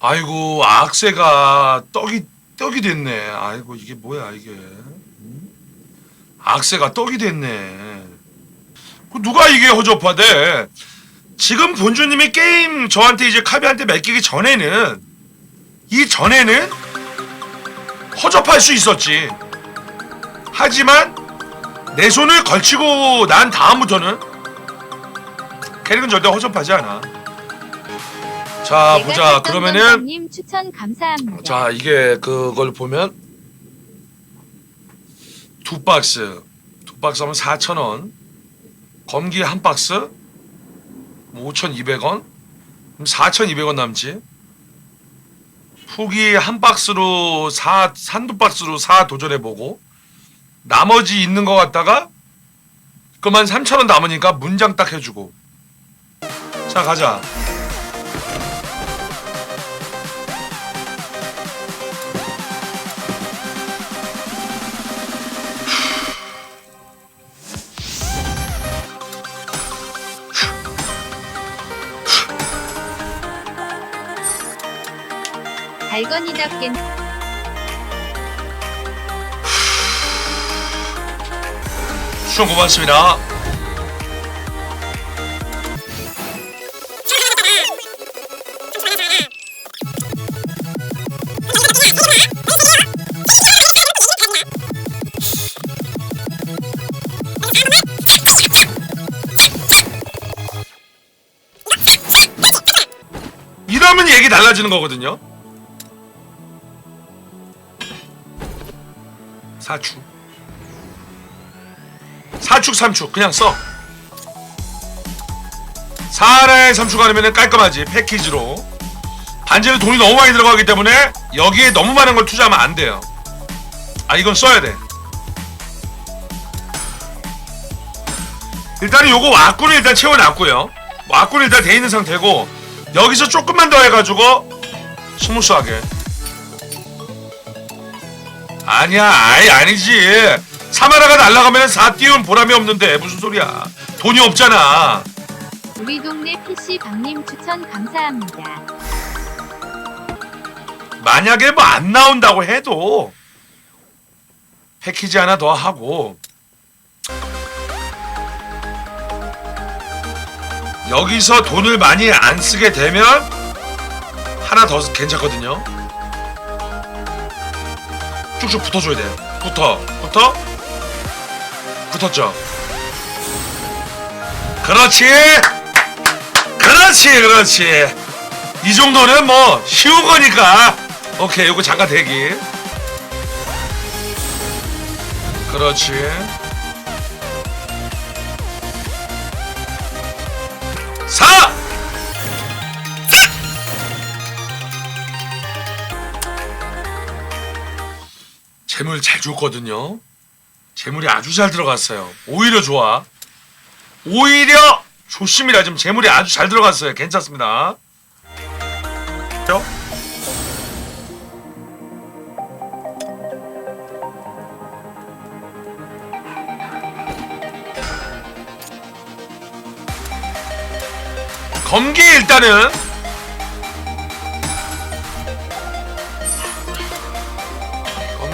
아이고 악세가 떡이 떡이 됐네. 아이고 이게 뭐야 이게. 음? 악세가 떡이 됐네. 그 누가 이게 허접하대? 지금 본주님이 게임 저한테 이제 카비한테 맡기기 전에는 이 전에는 허접할 수 있었지. 하지만 내 손을 걸치고 난 다음부터는 캐릭은 절대 허접하지 않아. 자 보자. 그러면은 님 추천 감사합니다. 자 이게 그걸 보면 두 박스. 두 박스 하면 4,000원. 검기 한 박스? 5,200원? 그럼 4,200원 남지. 후기 한 박스로 사 산두 박스로 사 도전해보고 나머지 있는 거 갖다가 그만 3,000원 남으니까 문장 딱 해주고. 자 가자 달건이답겐 추천 고맙습니다. 이러면 얘기 달라지는 거거든요. 사축. 사축 삼축 그냥 써. 사하나의 삼축 아니면 깔끔하지 패키지로. 반지는 돈이 너무 많이 들어가기 때문에 여기에 너무 많은 걸 투자하면 안 돼요. 아 이건 써야 돼. 일단은 요거 왁구를 일단 채워놨고요. 왁구는 일단 돼 있는 상태고 여기서 조금만 더 해가지고 스무스하게. 아니야, 아이 아니지. 사마라가 날아가면 사 띄운 보람이 없는데 무슨 소리야? 돈이 없잖아. 우리 동네 PC 박님 추천 감사합니다. 만약에 뭐 안 나온다고 해도 패키지 하나 더 하고 여기서 돈을 많이 안 쓰게 되면 하나 더 괜찮거든요. 쭉쭉 붙어줘야 돼. 붙어, 붙어, 붙었죠. 그렇지, 그렇지, 그렇지. 이 정도는 뭐 쉬운 거니까. 오케이, 요거 잠깐 대기. 그렇지. 재물 잘 줬거든요. 재물이 아주 잘 들어갔어요. 오히려 좋아. 오히려 좋습니다. 지금 재물이 아주 잘 들어갔어요. 괜찮습니다. 죠? 검기 일단은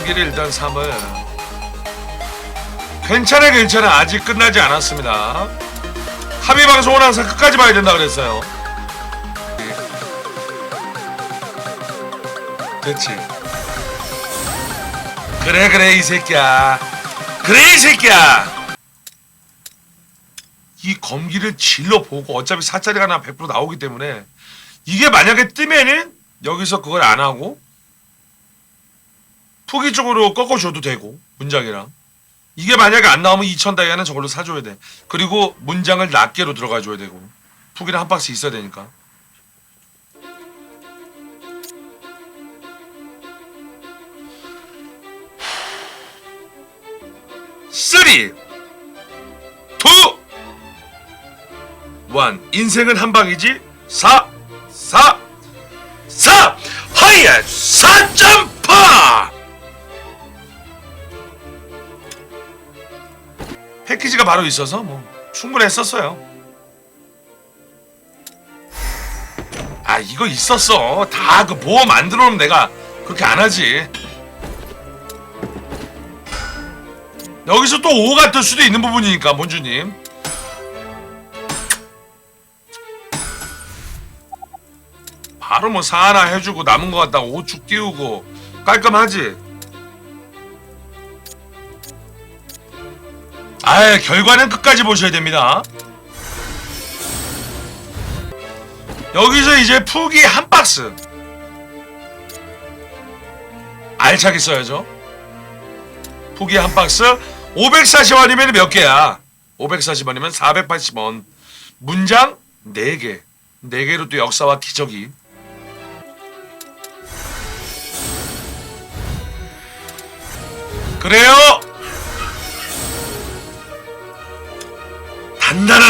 검기를 일단 3을 괜찮아 괜찮아. 아직 끝나지 않았습니다. 합의 방송은 항상 끝까지 봐야 된다 그랬어요. 됐지 그래 그래 이 새끼야. 그래 이 새끼야. 이 검기를 질러 보고 어차피 사짜리가 하나 100% 나오기 때문에 이게 만약에 뜨면은 여기서 그걸 안 하고 투기 쪽으로 꺾어줘도 되고 문장이랑 이게 만약에 안 나오면 2천 다이아는 저걸로 사줘야 돼 그리고 문장을 낱개로 들어가 줘야 되고 투기는 한 박스 있어야 되니까 쓰리 투 원. 인생은 한 방이지. 사, 사, 패키지가 바로 있어서 뭐 충분했었어요. 아 이거 있었어. 다 그 보험 안 들어오면 내가 그렇게 안 하지. 여기서 또 5가 뜰 수도 있는 부분이니까 몬주님. 바로 뭐사 하나 해주고 남은 거 갖다가 5축 띄우고 깔끔하지. 아 결과는 끝까지 보셔야 됩니다. 여기서 이제 푸기 한 박스 알차게 써야죠. 푸기 한 박스 540원이면 몇 개야? 540원이면 480원. 문장 4개. 4개로 또 역사와 기적이. 그래요.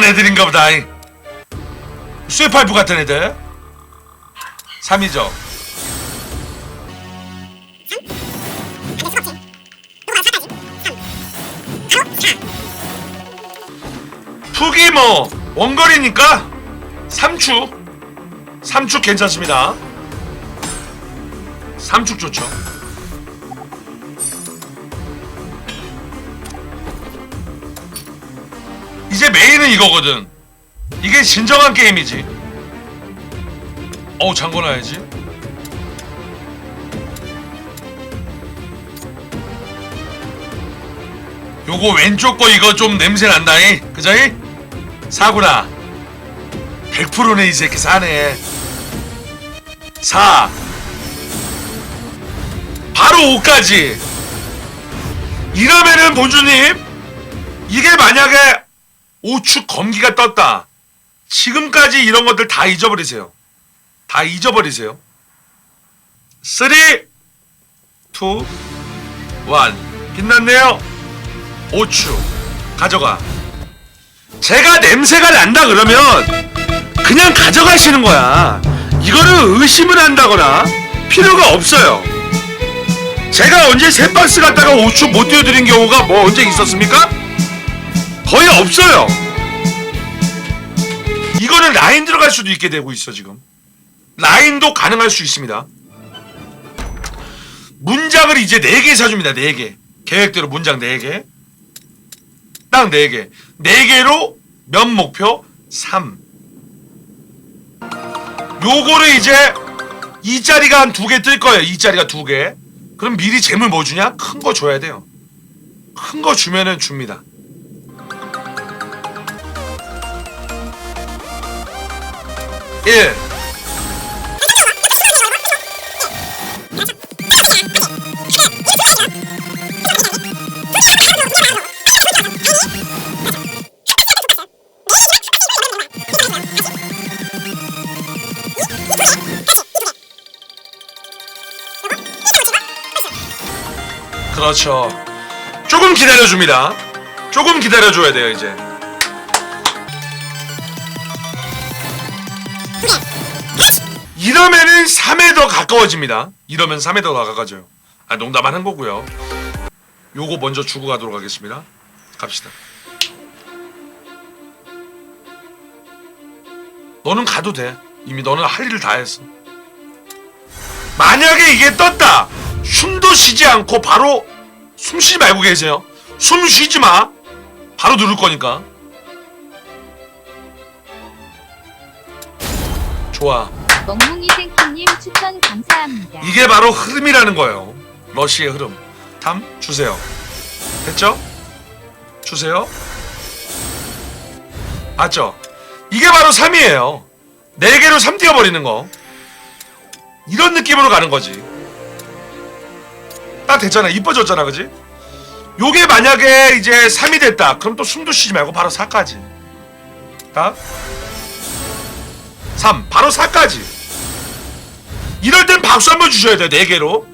애들인가 보다. 쇠파이프 같은 애들. 3이죠. 푸기 뭐 원거리니까 3축 3축 괜찮습니다 3축 좋죠 이제 메인은 이거거든. 이게 진정한 게임이지. 어우 잠궈놔야지. 요거 왼쪽 거 이거 좀 냄새 난다잉 그자이? 사구나. 100%네 이 새끼. 사네. 4 바로 5까지. 이러면은 본주님 이게 만약에 5축 검기가 떴다 지금까지 이런 것들 다 잊어버리세요 다 잊어버리세요 3 2 1 빛났네요 5축 가져가 제가 냄새가 난다 그러면 그냥 가져가시는 거야. 이거를 의심을 한다거나 필요가 없어요. 제가 언제 세 박스 갖다가 5축 못 띄워드린 경우가 뭐 언제 있었습니까? 거의 없어요. 이거는 라인 들어갈 수도 있게 되고 있어 지금. 라인도 가능할 수 있습니다. 문장을 이제 4개 사줍니다. 4개. 계획대로 문장 4개. 딱 4개. 4개로 면 목표 3. 요거를 이제 이 자리가 한 두 개 뜰 거예요. 이 자리가 두 개. 그럼 미리 재물 뭐 주냐? 큰 거 줘야 돼요. 큰 거 주면은 줍니다. 일. 그렇죠. 조금 기다려줍니다. 조금 기다려줘야 돼요, 이제. 이러면은 3에 더 가까워집니다. 이러면 3에 더 가까워져요. 아, 농담하는 거고요. 요거 먼저 주고 가도록 하겠습니다. 갑시다. 너는 가도 돼. 이미 너는 할 일을 다 했어. 만약에 이게 떴다. 숨도 쉬지 않고 바로 숨 쉬지 말고 계세요. 숨 쉬지 마. 바로 누를 거니까. 좋아. 멍뭉이 생키님 추천 감사합니다. 이게 바로 흐름이라는 거예요. 러시의 흐름. 탐 주세요. 됐죠? 주세요. 맞죠? 이게 바로 3이에요. 4개로 3 띄워버리는 거. 이런 느낌으로 가는 거지. 딱 됐잖아. 이뻐졌잖아. 그지? 요게 만약에 이제 3이 됐다. 그럼 또 숨도 쉬지 말고 바로 4까지. 딱. 3. 바로 4까지. 이럴 땐 박수 한번 주셔야 돼요. 4개로.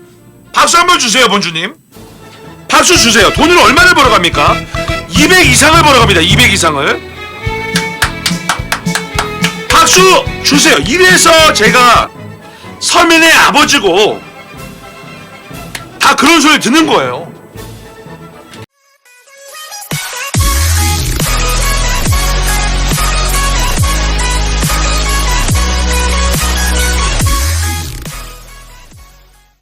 박수 한번 주세요, 본주님. 박수 주세요. 돈을 얼마를 벌어갑니까? 200 이상을 벌어갑니다. 200 이상을. 박수 주세요. 이래서 제가 서민의 아버지고 다 그런 소리 듣는 거예요.